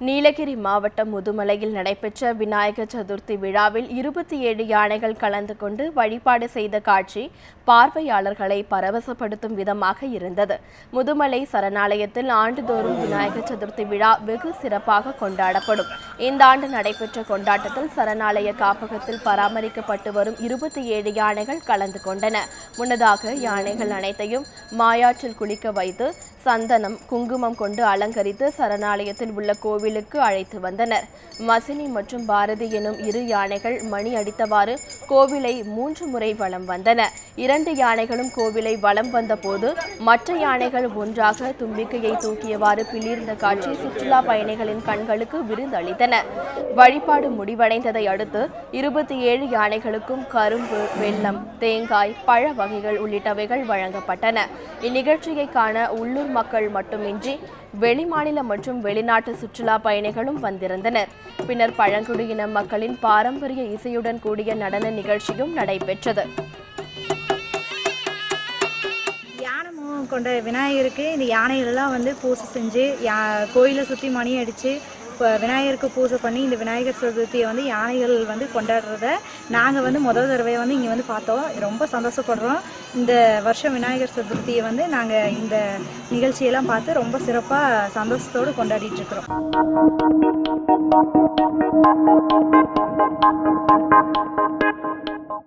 நீலகிரி மாவட்டம் முதுமலையில் நடைபெற்ற விநாயகர் சதுர்த்தி விழாவில் இருபத்தி ஏழு யானைகள் கலந்து கொண்டு வழிபாடு செய்த காட்சி பார்வையாளர்களை பரவசப்படுத்தும் விதமாக இருந்தது. முதுமலை சரணாலயத்தில் ஆண்டுதோறும் விநாயகர் சதுர்த்தி விழா வெகு சிறப்பாக கொண்டாடப்படும். இந்த ஆண்டு நடைபெற்ற கொண்டாட்டத்தில் சரணாலய காப்பகத்தில் பராமரிக்கப்பட்டு வரும் இருபத்தி ஏழு யானைகள் கலந்து கொண்டன. முன்னதாக யானைகள் அனைத்தையும் மாயாற்றில் குளிக்க வைத்து சந்தனம் குங்குமம் கொண்டு அலங்கரித்து சரணாலயத்தில் உள்ள கோவிலுக்கு அழைத்து வந்தனர். மசினி மற்றும் பாரதி எனும் இரு யானைகள் மணி அடித்தவாறு கோவிலை மூன்று முறை வலம் வந்தன. இரண்டு யானைகளும் கோவிலை வலம் வந்தபோது மற்ற யானைகள் ஒன்றாக தும்பிக்கையை தூக்கியவாறு பிளிர்ந்த காட்சி சுற்றுலா பயணிகளின் கண்களுக்கு விருந்தளித்தன. வழிபாடு முடிவடைந்ததை அடுத்து இருபத்தி ஏழு யானைகளுக்கும் கரும்பு வெள்ளம் தேங்காய் பழ வகைகள் உள்ளிட்டவைகள் வழங்கப்பட்டன. இந்நிகழ்ச்சியை காண உள்ளூர் மக்கள் மட்டுமின்றி வெளிமாநில மற்றும் வெளிநாட்டு சுற்றுலா பயணிகளும் வந்திருந்தனர். பின்னர் பழங்குடியின மக்களின் பாரம்பரிய இசையுடன் கூடிய நடன நிகழ்ச்சியும் நடைபெற்றது. யானை கொண்ட விநாயகருக்கு இந்த யானைகளெல்லாம் வந்து பூஜை செஞ்சு யா கோயிலை சுற்றி மணி அடித்து விநாயகருக்கு பூஜை பண்ணி இந்த விநாயகர் சதுர்த்தியை வந்து யானைகள் வந்து கொண்டாடுறத நாங்கள் வந்து முதல் தடவையை வந்து இங்கே வந்து பார்த்தோம். ரொம்ப சந்தோஷப்படுறோம். இந்த வருஷம் விநாயகர் சதுர்த்தியை வந்து நாங்கள் இந்த நிகழ்ச்சியெல்லாம் பார்த்து ரொம்ப சிறப்பாக சந்தோஷத்தோடு கொண்டாடிட்டு இருக்கிறோம்.